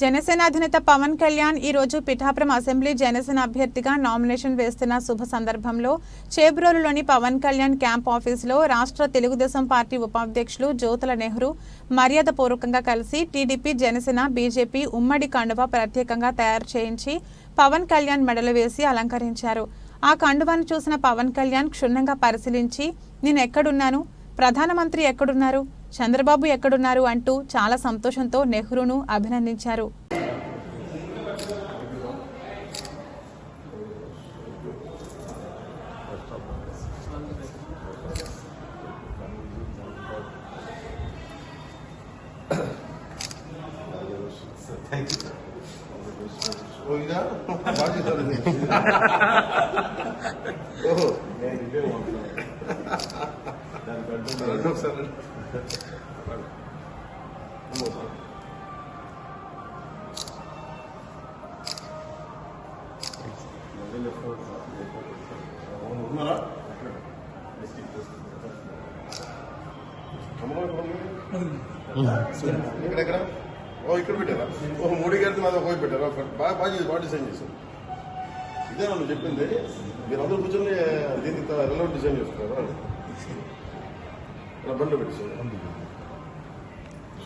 జనసేన అధినేత పవన్ కళ్యాణ్ ఈ రోజు పిఠాపురం అసెంబ్లీ జనసేన అభ్యర్థిగా నామినేషన్ వేస్తున్న శుభ సందర్భంలో చేబ్రోలులోని పవన్ కళ్యాణ్ క్యాంప్ ఆఫీసులో రాష్ట్ర తెలుగుదేశం పార్టీ ఉపాధ్యక్షులు జ్యోతుల నెహ్రూ మర్యాదపూర్వకంగా కలిసి టీడీపీ జనసేన బీజేపీ ఉమ్మడి కండువా ప్రత్యేకంగా తయారు చేయించి పవన్ కళ్యాణ్ మెడలు వేసి అలంకరించారు. ఆ కండువాను చూసిన పవన్ కళ్యాణ్ క్షుణ్ణంగా పరిశీలించి నేను ఎక్కడున్నాను ప్రధానమంత్రి ఎక్కడున్నారు? చంద్రబాబు ఎక్కడున్నారు అంటూ చాలా సంతోషంతో నెహ్రూను అభినందించారు. ఓహో ఉన్నారా అమ్మగారు ఓ ఇక్కడ పెట్టారా ఓ మోడీ గారితో మాది ఒక పెట్టారా ఒకటి బాగా బాగా చేసి బాగా డిజైన్ చేశారు ఇదే నన్ను చెప్పింది. మీరు అందరూ కూర్చొని దీనికి రెలవెంట్ డిజైన్ చేస్తున్నారు. ربنا بيرزقنا الحمد لله.